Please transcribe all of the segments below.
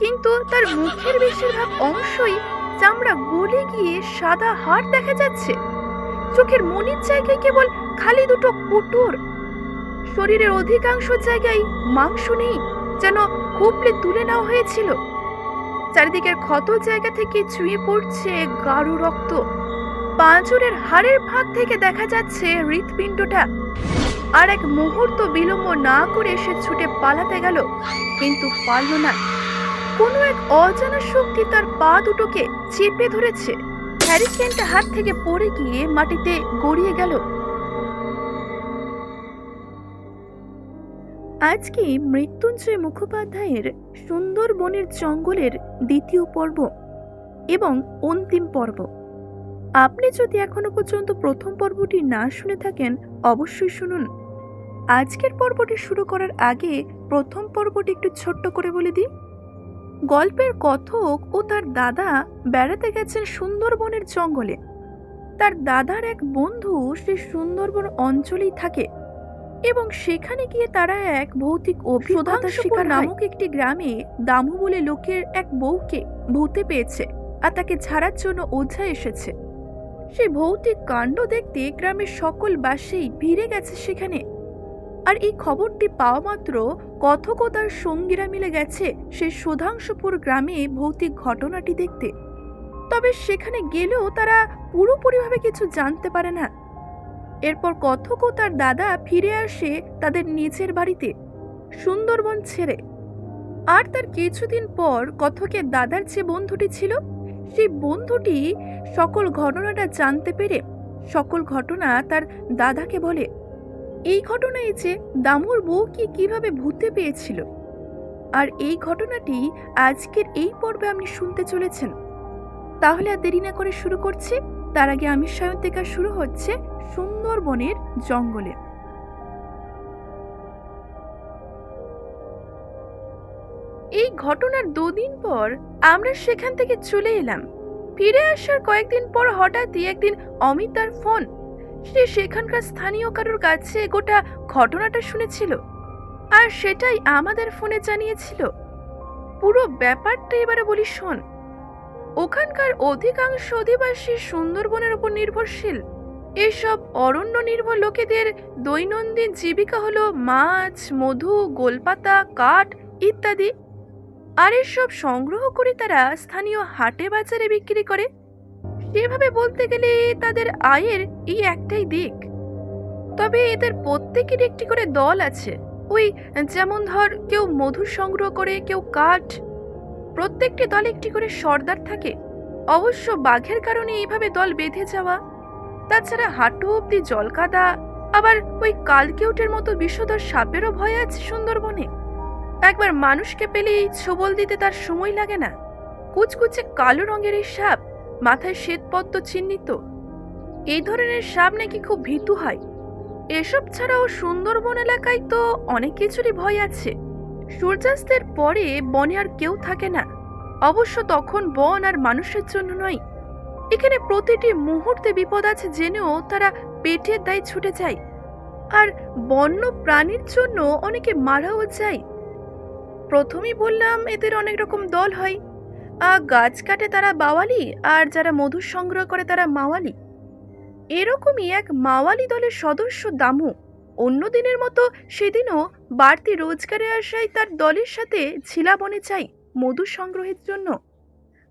কিন্তু তার মুখের বেশিরভাগ অংশই চামড়া গলে গিয়ে সাদা হাড় দেখা যাচ্ছে। চোখের মনির জায়গায় কেবল খালি দুটো কুটুর। শরীরের অধিকাংশ জায়গায় মাংস নেই, যেন খুবলে তুলে নেওয়া হয়েছিল। চারিদিকের ক্ষত জায়গা থেকে চুয়ে পড়ছে গাঢ় রক্ত। পাঁজরের হাড়ের ভাগ থেকে দেখা যাচ্ছে হৃৎপিণ্ডটা। আর এক মুহূর্ত বিলম্ব না করে সে ছুটে পালাতে গেল, কিন্তু পারল না। কোনো এক অজানা শক্তি তার পা দুটোকে চেপে ধরেছে। হ্যারিকেনটা হাত থেকে পড়ে গিয়ে মাটিতে গড়িয়ে গেল। আজকে মৃত্যুঞ্জয় মুখোপাধ্যায়ের সুন্দরবনের জঙ্গলের দ্বিতীয় পর্ব এবং অন্তিম পর্ব। আপনি যদি এখনও পর্যন্ত প্রথম পর্বটি না শুনে থাকেন, অবশ্যই শুনুন। আজকের পর্বটি শুরু করার আগে প্রথম পর্বটি একটু ছোট্ট করে বলে দিই। গল্পের কথক ও তার দাদা বেড়াতে গেছেন সুন্দরবনের জঙ্গলে। তার দাদার এক বন্ধু সে সুন্দরবন অঞ্চলেই থাকে এবং সেখানে গিয়ে তারা এক ভৌতিক অভিজ্ঞতার শিকার নামক একটি গ্রামে দামু বলে লোকের এক বউকে ভূতে পেয়েছে আর তাকে ছাড়ার জন্য ওঝা এসেছে। সেই ভৌতিক কাণ্ড দেখতে গ্রামের সকল বাসেই ভিড়ে গেছে সেখানে। আর এই খবরটি পাওয়া মাত্র কথক তার সঙ্গীরা মিলে গেছে সে সুধাংশপুর গ্রামে ভৌতিক ঘটনাটি দেখতে। তবে সেখানে গেলেও তারা পুরোপুরিভাবে কিছু জানতে পারে না। এরপর কথক তার দাদা ফিরে আসে তাদের নিজের বাড়িতে, সুন্দরবন ছেড়ে। আর তার কিছুদিন পর কথকের দাদার যে বন্ধুটি ছিল, সেই বন্ধুটি সকল ঘটনাটা জানতে পেরে সকল ঘটনা তার দাদাকে বলে এই ঘটনায় যে দামুর বউ কি কীভাবে ভূতে পেয়েছিল। আর এই ঘটনাটি আজকের এই পর্বে আপনি শুনতে চলেছেন। তাহলে আর দেরি না করে শুরু করছি। তার আগে আমি সায়ন্তিকা শুরু হচ্ছে সুন্দরবনের জঙ্গলে। এই ঘটনার দুদিন পর আমরা সেখান থেকে চলে এলাম। ফিরে আসার কয়েকদিন পর হঠাৎই একদিন অমিতার ফোন সে সেখানকার স্থানীয় কারোর কাছে গোটা ঘটনাটা শুনেছিল আর সেটাই আমাদের ফোনে জানিয়েছিল। পুরো ব্যাপারটা এবারে বলি শোন, ওখানকার অধিকাংশ অধিবাসী সুন্দরবনের উপর নির্ভরশীল। এসব অরণ্য নির্ভর লোকেদের দৈনন্দিন জীবিকা হলো মাছ, মধু, গোলপাতা, কাঠ ইত্যাদি। আর এসব সংগ্রহ করে তারা স্থানীয় হাটে বাজারে বিক্রি করে। সেভাবে বলতে গেলে তাদের আয়ের এই একটাই দিক। তবে এদের প্রত্যেকের একটি করে দল আছে। ওই যেমন ধর কেউ মধু সংগ্রহ করে, কেউ কাঠ। প্রত্যেকটি দল একটি করে সর্দার থাকে। অবশ্য বাঘের কারণে এইভাবে দল বেঁধে যাওয়া। তাছাড়া হাঁটু অব্দি জলকাদা আবার ওই কালকেউটের মতো বিষধর সাপেরও ভয় আছে সুন্দরবনে। একবার মানুষকে পেলেই ছোবল দিতে তার সময় লাগে না। কুচকুচে কালো রঙের এই সাপ মাথায় শ্বেতপদ্ম চিহ্নিত এই ধরনের সাপ নাকি খুব ভীতু হয়। এসব ছাড়াও সুন্দরবন এলাকায় তো অনেক কিছুরই ভয় আছে। সূর্যাস্তের পরে বনে আর কেউ থাকে না। অবশ্য তখন বন আর মানুষের জন্য নয়। এখানে প্রতিটি মুহূর্তে বিপদ আছে জেনেও তারা পেটের দায় ছুটে যায়। আর বন্য প্রাণীর জন্য অনেকে মারাও যায়। প্রথমেই বললাম এদের অনেক রকম দল হয়। গাছ কাটে তারা বাওয়ালি আর যারা মধু সংগ্রহ করে তারা মাওয়ালি। এরকমই এক মাওয়ালি দলের সদস্য দামু। অন্য দিনের মতো সেদিনও বাড়তি রোজগারে আসায় তার দলের সাথে ঝিলা বনে চাই মধু সংগ্রহের জন্য।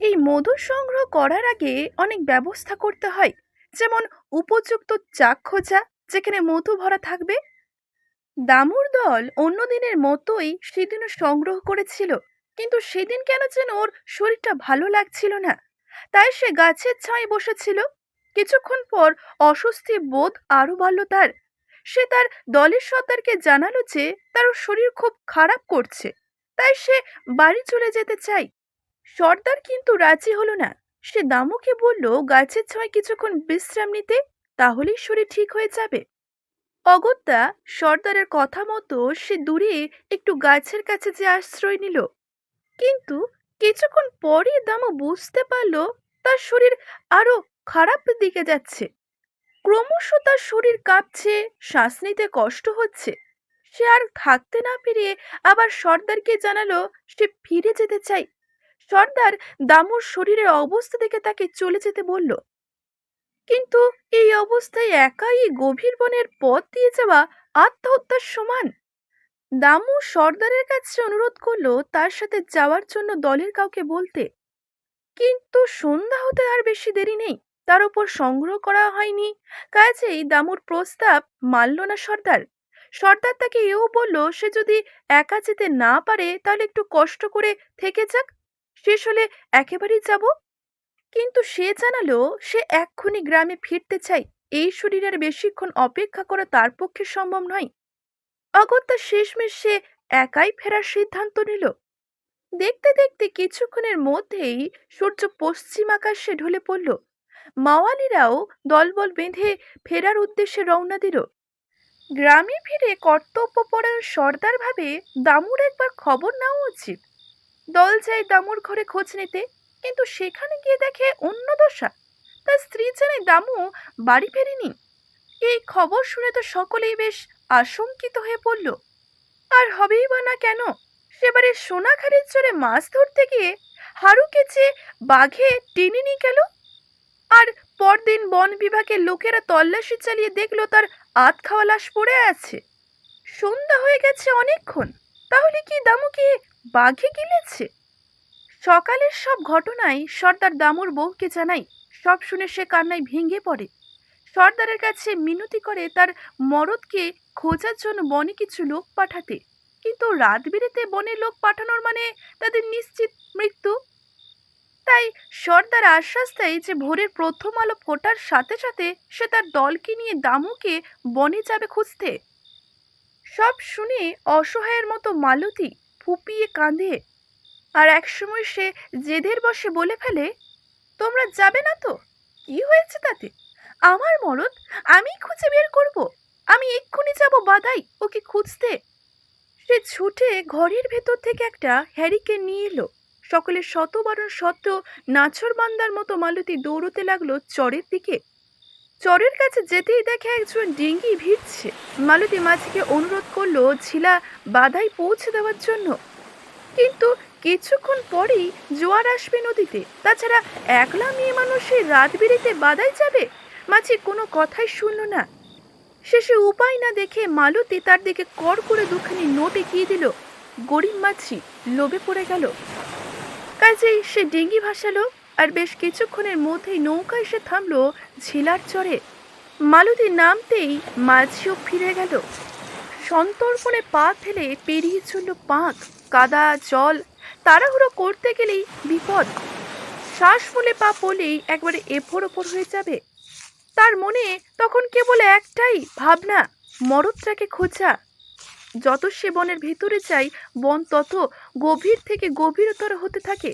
এই মধু সংগ্রহ করার আগে অনেক ব্যবস্থা করতে হয়। যেমন উপযুক্ত চাক খোঁজা, যেখানে মধু ভরা থাকবে। দামুর দল অন্য দিনের মতোই সেদিনও সংগ্রহ করেছিল। কিন্তু সেদিন কেন যেন ওর শরীরটা ভালো লাগছিল না। তাই সে গাছের ছায় বসেছিল। কিছুক্ষণ পর অস্বস্তি বোধ আরও বাড়ল তার। সে তার দলের সর্দারকে জানালো যে তার শরীর খুব খারাপ করছে। তাই সে বাড়ি চলে যেতে চাই। সর্দার কিন্তু রাজি হলো না। সে দামুকে বলল, গাছের ছায় কিছুক্ষণ বিশ্রাম নিতে, তাহলেই শরীর ঠিক হয়ে যাবে। অগত্যা সর্দারের কথা মতো সে দূরে একটু গাছের কাছে যে আশ্রয় নিল। কিন্তু কিছুক্ষণ পরই দামু বুঝতে পারল তার শরীর আরও খারাপ দিকে যাচ্ছে। ক্রমশ তার শরীর কাঁপছে, শ্বাস নিতে কষ্ট হচ্ছে। সে আর থাকতে না পেরে আবার সর্দারকে জানালো সে ফিরে যেতে চাই। সর্দার দামুর শরীরের অবস্থা দেখে তাকে চলে যেতে বলল, কিন্তু এই অবস্থায় একাই গভীর বনের পথ দিয়ে যাওয়া আত্মহত্যার সমান? দামু সর্দারের কাছে অনুরোধ করল, তার সাথে যাওয়ার জন্য দলের কাউকে বলতে। কিন্তু সন্ধ্যা হতে আর বেশি দেরি নেই। তার উপর সংগ্রহ করা হয়নি। কাজেই দামুর প্রস্তাব মানল না সর্দার। সর্দার তাকে এও বলল, সে যদি একা যেতে না পারে, তাহলে একটু কষ্ট করে থেকে যাক। শেষ হলে একেবারেই যাব। কিন্তু সে জানালো, সে এক্ষুনি গ্রামে ফিরতে চাই। এই শরীরের বেশিক্ষণ অপেক্ষা করা তার পক্ষে সম্ভব নয়। অগত্যা শেষমেশ সে একাই ফেরার সিদ্ধান্ত নিল। দেখতে দেখতে কিছুক্ষণের মধ্যেই সূর্য পশ্চিম আকাশে ঢলে পড়ল। মাওয়ালিরাও দলবল বেঁধে ফেরার উদ্দেশ্যে রওনা দিল। গ্রামে ফিরে কর্তব্যপরায়ণ সর্দার ভাবে দামুর একবার খবর নেওয়া উচিত। দল যায় দামুর ঘরে খোঁজ নিতে, কিন্তু সেখানে গিয়ে দেখে অন্য দশা। তার স্ত্রী জানে দামু বাড়ি ফেরেনি। এই খবর শুনে তো সকলেই বেশ আশঙ্কিত হয়ে পড়ল, আর হবেই বা না কেন? সেবারে সোনাখালির চরে মাছ ধরতে গিয়ে হারুকে যে বাঘে টেনে নিয়ে গেল আর পরদিন বন বিভাগের লোকেরা তল্লাশি চালিয়ে দেখল তার আত খাওয়া লাশ পড়ে আছে। সন্ধ্যা হয়ে গেছে অনেকক্ষণ, তাহলে কি দামুকে বাঘে গিলেছে? সকালের সব ঘটনায় সর্দার দামুর বউকে জানাই, সব শুনে সে কান্নায় ভেঙে পড়ে। সর্দারের কাছে মিনতি করে তার মরদকে খোঁজার জন্য বনে কিছু লোক পাঠাতে। কিন্তু রাত বিরেতে বনে লোক পাঠানোর মানে তাদের নিশ্চিত মৃত্যু। তাই সর্দার আশ্বাস দেয় যে ভোরের প্রথম আলো ফোটার সাথে সাথে সে তার দলকে নিয়ে দামুকে বনে যাবে খুঁজতে। সব শুনে অসহায়ের মতো মালতী ফুপিয়ে কাঁদে। আর একসময় সে জেদের বসে বলে ফেলে, তোমরা যাবে না তো? কি হয়েছে তাতে? আমার মরদ আমি খুঁজে বের করব? আমি এক্ষুনি যাব, বাদাই, ওকে খুঁজতে। সে ছুটে ঘরের ভেতর থেকে একটা হ্যারিকে নিয়ে এলো। সকলের শতবারণ সত্ত্বেও নাছর বান্দার মতো মালতী দৌড়তে লাগল চরের দিকে। চরের কাছে যেতেই দেখে একজন ডিঙ্গি ভিড়ছে মালতী মাঝিকে অনুরোধ করল, ঝিলা বাধাই পৌঁছে দেওয়ার জন্য। কিন্তু কিছুক্ষণ পরেই জোয়ার আসবে নদীতে। তাছাড়া একলা মেয়ে মানুষের রাত বিরেতে বাদাই যাবে? মাঝি কোনো কথাই শুনল না। শেষে উপায় না দেখে মালতী তার দিকে কর করে দুখানি নোট এগিয়ে দিল। গরিব মাছি লোভে পড়ে গেল। কাজেই সে ডিঙ্গি ভাসালো আর বেশ কিছুক্ষণের মধ্যেই নৌকা এসে থামলো ঝিলার চরে। মালতী নামতেই মাঝিও ফিরে গেল। সন্তর্পণে পা ফেলে পেরিয়ে চলল পাঁক, কাদা, জল, তাড়াহুড়ো করতে গেলেই বিপদ। শ্বাস মূলে পা পড়লেই একবারে এফোর ওপর হয়ে যাবে। তার মনে তখন কেবল একটাই ভাবনা মরদটাকে খোঁজা। যত সে বনের ভেতরে চাই বন তত গভীর থেকে গভীরতর হতে থাকে।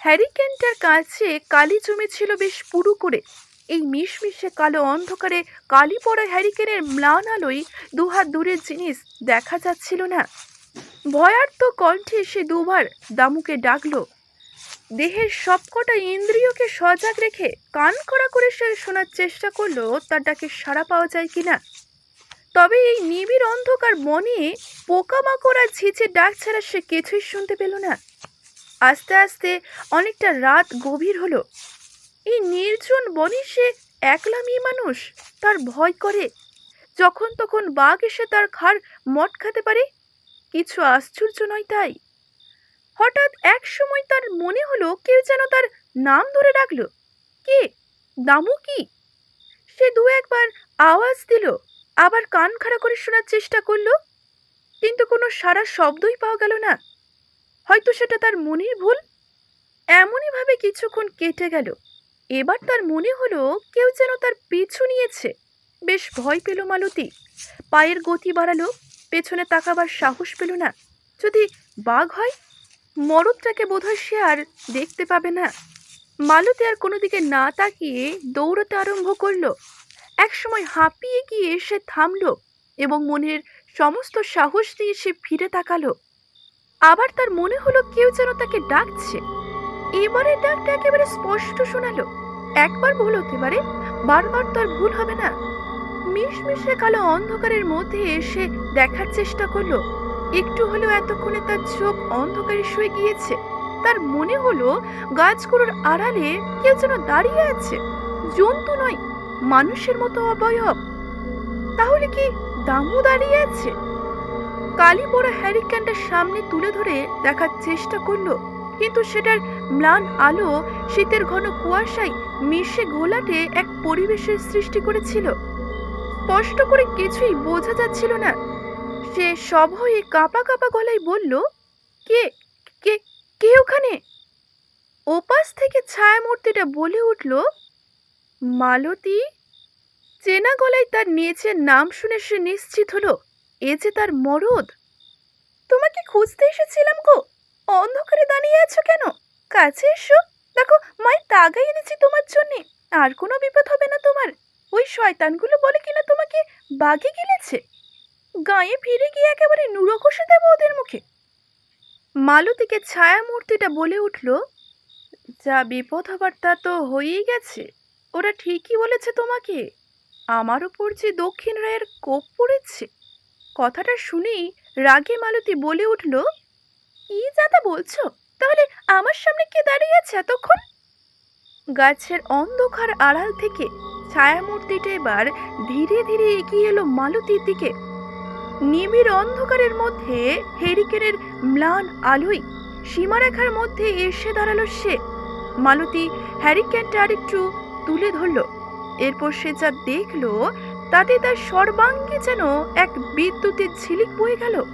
হ্যারিকেনটার কাছে কালি জমেছিল বেশ পুরু করে। এই মিশমিশে কালো অন্ধকারে কালি পড়া হ্যারিকেনের ম্লান আলোয় দুহাত দূরের জিনিস দেখা যাচ্ছিল না। ভয়ার্ত কণ্ঠে সে দুবার দামুকে ডাকলো দেহের সবকটা ইন্দ্রিয়কে সজাগ রেখে কান করা করে সে শোনার চেষ্টা করল, তার ডাকে সাড়া পাওয়া যায় কিনা? তবে এই নিবিড় অন্ধকার মনে পোকামাকড় আর ঝিঝে ডাক ছাড়া সে কিছুই শুনতে পেল না। আস্তে আস্তে অনেকটা রাত গভীর হলো। এই নির্জন বনে সে একলা মেয়ে মানুষ, তার ভয় করে। যখন তখন বাঘ এসে তার খাড় মট খাতে পারে। কিছু আশ্চর্য নয় তাই। হঠাৎ এক সময় তার মনে হলো কেউ যেন তার নাম ধরে ডাকলো। কে? দামু কি? সে দু একবার আওয়াজ দিল, আবার কান খাড়া করে শোনার চেষ্টা করল। কিন্তু কোনো সারা শব্দই পাওয়া গেল না। হয়তো সেটা তার মনের ভুল। এমনই ভাবে কিছুক্ষণ কেটে গেল। এবার তার মনে হলো কেউ যেন তার পিছু নিয়েছে। বেশ ভয় পেল মালতী। পায়ের গতি বাড়ালো, পেছনে তাকাবার সাহস পেল না। যদি বাঘ হয় মরদটাকে বোধহয় সে আর দেখতে পাবে না। মালতী আর কোনো দিকে না তাকিয়ে দৌড়তে আরম্ভ করল। একসময় হাঁপিয়ে গিয়ে সে থামলো এবং মনের সমস্ত সাহস দিয়ে সে ফিরে তাকালো। আবার তার মনে হলো কেউ যেন তাকে ডাকছে। এবারে ডাকটা একেবারে স্পষ্ট শোনালো। একবার ভুল হতে পারে, বারবার তো আর ভুল হবে না। মিশমিশে কালো অন্ধকারের মধ্যে এসে দেখার চেষ্টা করল। একটু হলেও এতক্ষণে তার চোখ অন্ধকারে শুয়ে গিয়েছে। তার মনে হলো গাছগুলোর আড়ালে কেউ যেন দাঁড়িয়ে আছে। জন্তু নয়, মানুষের মতো অবয়ব। তাহলে কি দামু দাঁড়িয়ে আছে? কালি পড়া হ্যারিকেনটা সামনে তুলে ধরে দেখার চেষ্টা করল, কিন্তু সেটার ম্লান আলো শীতের ঘন কুয়াশায় মিশে ঘোলাটে এক পরিবেশের সৃষ্টি করেছিল। স্পষ্ট করে কিছুই বোঝা যাচ্ছিল না। সে সভয়ে কাঁপা কাঁপা গলায় বলল, কে কে কে ওখানে? ওপাশ থেকে ছায়ামূর্তিটা বলে উঠল, মালতী? চেনা গলায় তার নিচের নাম শুনে সে নিশ্চিত হলো, এ যে তার মরদ। তোমাকে খুঁজতে এসেছিলাম গো, অন্ধকারে দাঁড়িয়ে আছো কেন? কাছে এসো। দেখো, মায়ের তাগাই এনেছি তোমার জন্যে, আর কোনো বিপদ হবে না তোমার। ওই শয়তানগুলো বলে কিনা তোমাকে বাগে গিলেছে? গায়ে ফিরে গিয়ে একেবারে নুড়ো কষে দেবো ওদের মুখে। মালতীকে ছায়া মূর্তিটা বলে উঠল, যা বিপদ হবার তা তো হয়েই গেছে। ওরা ঠিকই বলেছে তোমাকে, আমার উপর যে দক্ষিণ রায়ের কোপ পড়েছে। কথাটা শুনেই রাগে মালতী বলে উঠল, কি যাতা বলছো? তাহলে আমার সামনে কে দাঁড়িয়ে আছে এতক্ষণ? গাছের অন্ধকার আড়াল থেকে ছায়ামূর্তিটা এবার ধীরে ধীরে এগিয়ে এলো মালতীর দিকে। নিবিড় অন্ধকারের মধ্যে হেরিকেনের ম্লান আলোই সীমারেখার মধ্যে এসে দাঁড়াল সে। মালতী হ্যারিকেনটা আরেকটু তুলে ধরল। এরপর সে যা দেখল, তাতে তার সর্বাঙ্গে যেন এক বিদ্যুতের ঝিলিক বয়ে গেল।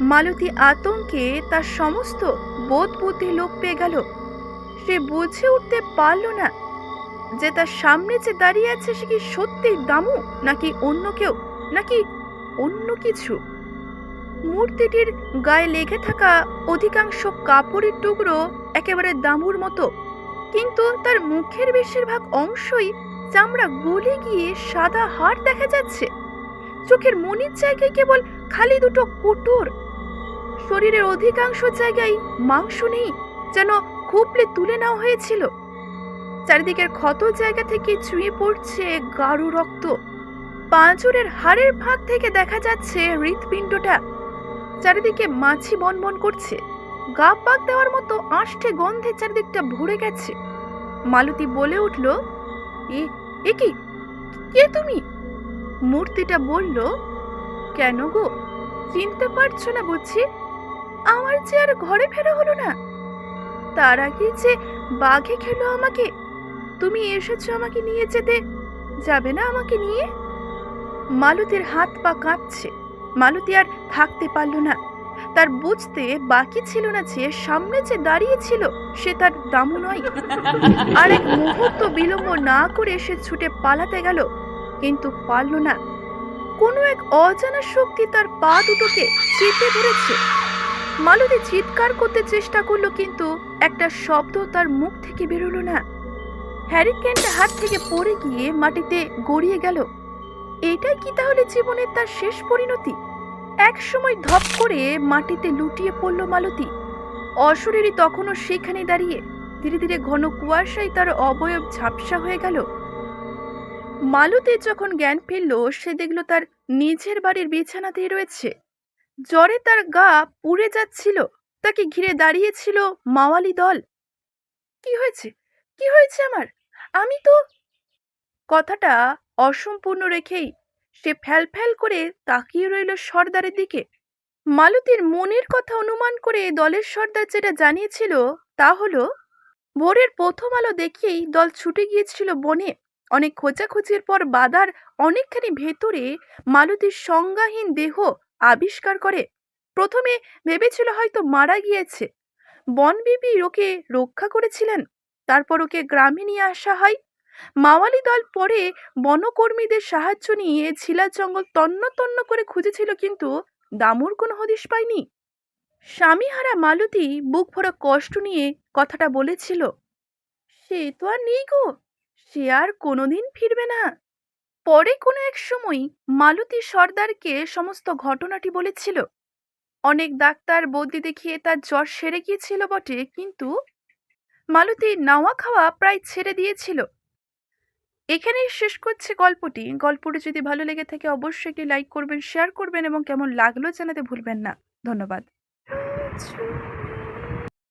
মালতী আতঙ্কে তার সমস্ত বোধ বুদ্ধি লোপ পেয়ে গেল। সে বুঝে উঠতে পারল না যে তার সামনে যে দাঁড়িয়ে আছে সে কি সত্যি দামু, নাকি অন্য কেউ, নাকি অন্য কিছু। মূর্তিটির গায়ে লেগে থাকা অধিকাংশ কাপড়ের টুকরো একেবারে দামুর মতো, কিন্তু তার মুখের বেশিরভাগ অংশই চামড়া গলে গিয়ে সাদা হাড় দেখা যাচ্ছে। চোখের মনির জায়গায় কেবল খালি দুটো কোটর। শরীরের অধিকাংশ জায়গায় মাংস নেই, যেন খুবলে তুলে নেওয়া হয়েছিল। চারিদিকের ক্ষত জায়গা থেকে চুয়ে পড়ছে গাঢ় রক্ত। পাঁজরের হাড়ের ফাঁক থেকে দেখা যাচ্ছে হৃৎপিণ্ডটা। চারিদিকে মাছি বনবন করছে। গা পাক দেওয়ার মতো আষ্টে গন্ধে চারিদিকটা ভরে গেছে। মালতী বলে উঠল, এ এ কি? কে তুমি? মূর্তিটা বলল, কেন গো? চিনতে পারছ না বুঝছি আমার যে আর ঘরে ফেরা হলো না। তার আগে যে বাঘে খেলো আমাকে। তুমি এসেছ আমাকে নিয়ে যেতে। যাবে না আমাকে নিয়ে? মালতীর হাত পা কাঁপছে। মালতী আর থাকতে পারল না। তার বুঝতে বাকি ছিল না যে সামনে যে দাঁড়িয়ে ছিল, সে তার দামু নয়। আর এক মুহূর্ত বিলম্ব না করে সে ছুটে পালাতে গেল, কিন্তু পারল না। কোনো এক অজানা শক্তি তার পা দুটোকে চেপে ধরেছে। মালতী চিৎকার করতে চেষ্টা করল, কিন্তু একটা শব্দ তার মুখ থেকে বেরোলো না। হ্যারিকেনটা হাত থেকে পড়ে গিয়ে মাটিতে গড়িয়ে গেল। এটাই কি তাহলে জীবনের তার শেষ পরিণতি? এক সময় ধপ করে মাটিতে লুটিয়ে পড়ল মালতী। অশরীরী তখনও সেখানে দাঁড়িয়ে ধীরে ধীরে ঘন কুয়াশায় তার অবয়ব ঝাপসা হয়ে গেল। মালতী যখন জ্ঞান ফিরল, সে দেখল তার নিজের বাড়ির বিছানাতেই রয়েছে। জ্বরে তার গা পুড়ে যাচ্ছিল, তাকে ঘিরে দাঁড়িয়েছিল মাওয়ালি দল। কি হয়েছে? কি হয়েছে আমার? আমি তো কথাটা অসম্পূর্ণ রেখেই সে ফ্যাল ফ্যাল করে তাকিয়ে রইল সর্দারের দিকে। মালতীর মনের কথা অনুমান করে দলের সর্দার যেটা জানিয়েছিল তা হলো, ভোরের প্রথম আলো দেখেই দল ছুটে গিয়েছিল বনে। অনেক খোঁজাখুঁজির পর বাদার অনেকখানি ভেতরে মালতীর সংজ্ঞাহীন দেহ আবিষ্কার করে। প্রথমে ভেবেছিল হয়তো মারা গিয়েছে। বনবিবি ওকে রক্ষা করেছিলেন, তারপর ওকে গ্রামে নিয়ে আসা হয়। মাওয়ালি দল পরে বনকর্মীদের সাহায্য নিয়ে ছিলা জঙ্গল তন্ন তন্ন করে খুঁজেছিল, কিন্তু দামুর কোনো হদিশ পায়নি। স্বামীহারা মালতী বুক ভরা কষ্ট নিয়ে কথাটা বলেছিল, সে তো আর নেই গো, সে আর কোনোদিন ফিরবে না। পরে কোনো এক সময় মালতী সর্দারকে সমস্ত ঘটনাটি বলেছিল। অনেক ডাক্তার বদ্যি দেখিয়ে তার জ্বর সেরে গিয়েছিল বটে, কিন্তু মালতী নাওয়া খাওয়া প্রায় ছেড়ে দিয়েছিল। এখানেই শেষ করছে গল্পটি। গল্পটি যদি ভালো লেগে থাকে অবশ্যই একটি লাইক করবেন, শেয়ার করবেন এবং কেমন লাগল জানাতে ভুলবেন না। ধন্যবাদ।